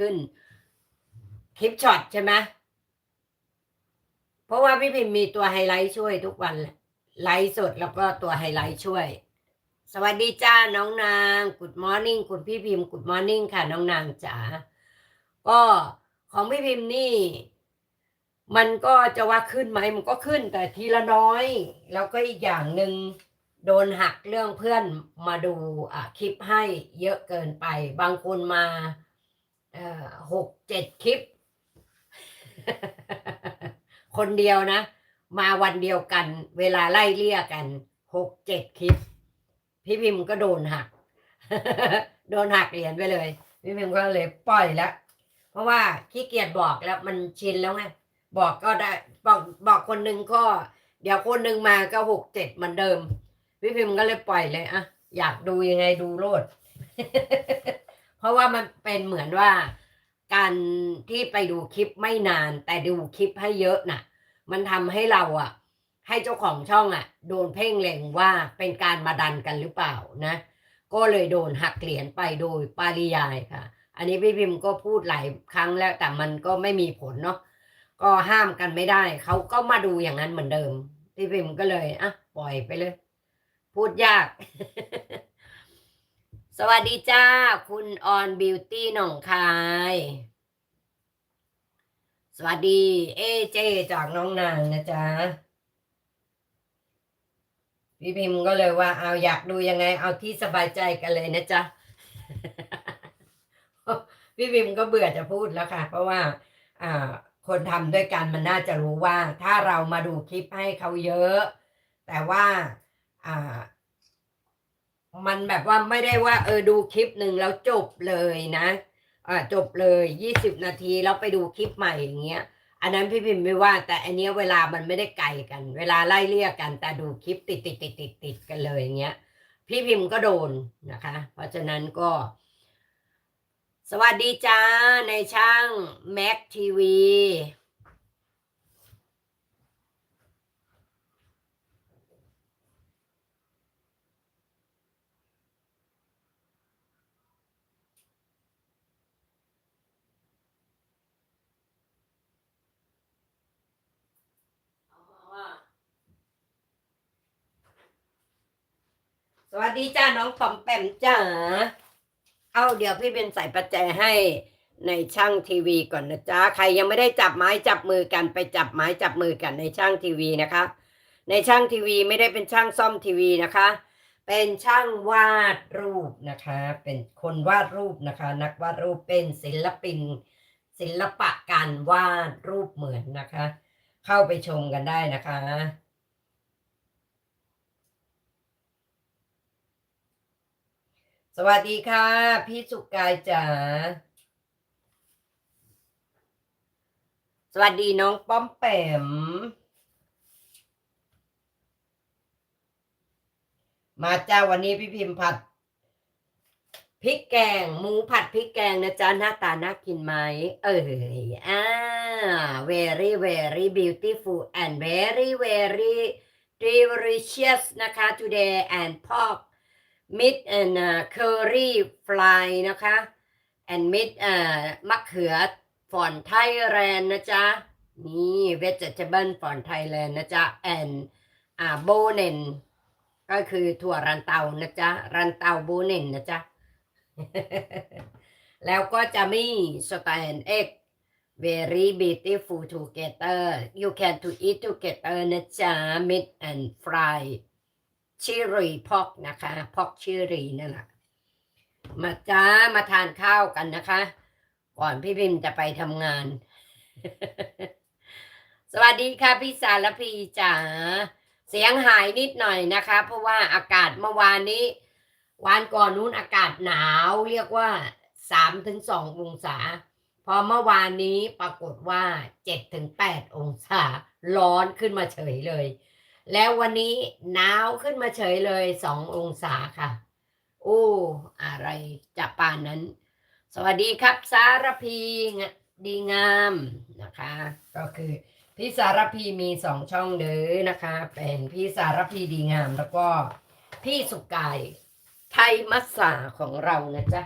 ขึ้น คลิปช็อตใช่ไหมเพราะว่าพี่พิมพ์มีตัวไฮไลท์ช่วยทุกวันไลฟ์สดแล้วก็ตัวไฮไลท์ช่วย สวัสดีจ้าน้องนางกุดมอร์นิ่งคุณพี่พิมพ์กุดมอร์นิ่งค่ะน้องนางจ๋าก็ของพี่พิมพ์นี่มันก็จะว่าขึ้นไหมมันก็ขึ้นแต่ทีละน้อย แล้วก็อีกอย่างหนึ่งโดนหักเรื่องเพื่อนมาดูคลิปให้เยอะเกินไป บางคนมา หกเจ็ดคลิป คนเดียวนะ มาวันเดียวกัน เวลาไล่เลี่ยกันหกเจ็ดคลิป พี่พิมพ์ก็โดนหัก โดนหักเหรียญไปเลย พี่พิมพ์ก็เลยปล่อยแล้วเพราะว่าขี้เกียจบอกแล้วมันชินแล้วไงบอกก็ได้บอกบอกคนหนึ่งก็ เดี๋ยวคนหนึ่งมาก็หกเจ็ดเหมือนเดิม พี่พิมพ์ก็เลยปล่อยเลยอะอยากดูยังไงดูโลด เพราะว่ามันเป็นเหมือนว่าการที่ไปดูคลิปไม่นาน แต่ดูคลิปให้เยอะน่ะ มันทำให้เราอะ ให้เจ้าของช่องอะ โดนเพ่งเล็งว่าเป็นการมาดันกันหรือเปล่านะ ก็เลยโดนหักเหรียญไปโดยปริยายค่ะ อันนี้พี่พิมพ์ก็พูดหลายครั้งแล้วแต่มันก็ไม่มีผลเนาะก็ห้ามกันไม่ได้ เขาก็มาดูอย่างนั้นเหมือนเดิม พี่พิมพ์ก็เลยอะปล่อยไปเลย พูดยาก สวัสดีจ้า คุณออนบิวตี้หนองคาย สวัสดี เอเจจากน้องนางนะจ๊ะพี่พิมพ์ก็เลยว่าเอาอยากดูยังไง เอาที่สบายใจกันเลยนะจ๊ะพี่พิมพ์ก็เบื่อจะพูดแล้วค่ะ เพราะว่า อ่า คนทำด้วยกันมันน่าจะรู้ว่า ถ้าเรามาดูคลิปให้เขาเยอะ แต่ว่า อ่า มันแบบว่าไม่ได้ว่า เออดูคลิปหนึ่งแล้วจบเลยนะอ่าจบเลยยี่สิบนาทีแล้วไปดูคลิปใหม่อย่างเงี้ย อันนั้นพี่พิมพ์ไม่ว่า แต่อันเนี้ยเวลามันไม่ได้ไกลกัน เวลาไล่เลี่ยกัน แต่ดูคลิปติดติดติดติดติดกันเลยอย่างเงี้ย พี่พิมพ์ก็โดนนะคะ เพราะฉะนั้นก็ สวัสดีจ้าในช่างแม็กทีวี สวัสดีจ้าน้องปอมแปมจ้าเอาเดี๋ยวพี่เป็นใส่ประแจให้ในช่างทีวีก่อนนะจ๊ะใครยังไม่ได้จับไม้จับมือกันไปจับไม้จับมือกันในช่างทีวีนะคะ ในช่างทีวีไม่ได้เป็นช่างซ่อมทีวีนะคะ เป็นช่างวาดรูปนะคะ เป็นคนวาดรูปนะคะ นักวาดรูปเป็นศิลปิน ศิลปะการวาดรูปเหมือนนะคะ เข้าไปชมกันได้นะคะ วัสดีค่ะ พี่สุกกายจ๋าสวัสดีน้องป้อมแปม มาจ้าวันนี้พี่พิมพ์ผัดพริกแกงหมูผัดพริกแกงนะจ๊ะหน้าตาน่ากินไหมเอออ่า very very beautiful and very very delicious นะคะ today and pork meat and uh, curry fry นะคะ and meat เอ่อมะเขือฝอนไทยแลนด์นะจ๊ะ นี่ vegetable ฝอนไทยแลนด์นะจ๊ะ and อ่าโบเนนก็คือถั่วรันเตานะจ๊ะ รันเตาโบเนนนะจ๊ะ แล้วก็จะมีสแตนเอ็ก very beautiful together you can to eat together นะจ๊ะ meat and fry ชิรีพอกนะคะพอกชิรีนั่นแหละมาจ้ามาทานข้าวกันนะคะ ก่อนพี่พิมจะไปทำงาน สวัสดีค่ะพี่สารพีจ๋าเสียงหายนิดหน่อยนะคะ เพราะว่าอากาศเมื่อวานนี้ วันก่อนนู้นอากาศหนาว เรียกว่าสามถึงสององศา พอเมื่อวานนี้ปรากฏว่าเจ็ดถึงแปดองศา ร้อนขึ้นมาเฉยเลย แล้ววันนี้หนาวขึ้นมาเฉยเลยสององศาค่ะ โอ้อะไรจะป่านนั้น สวัสดีครับ สารพีดีงามนะคะ ก็คือพี่สารพีมีสองช่องเด้อนะคะ เป็นพี่สารพีดีงามแล้วก็พี่สุกายไทยมัสสาของเรานะจ๊ะ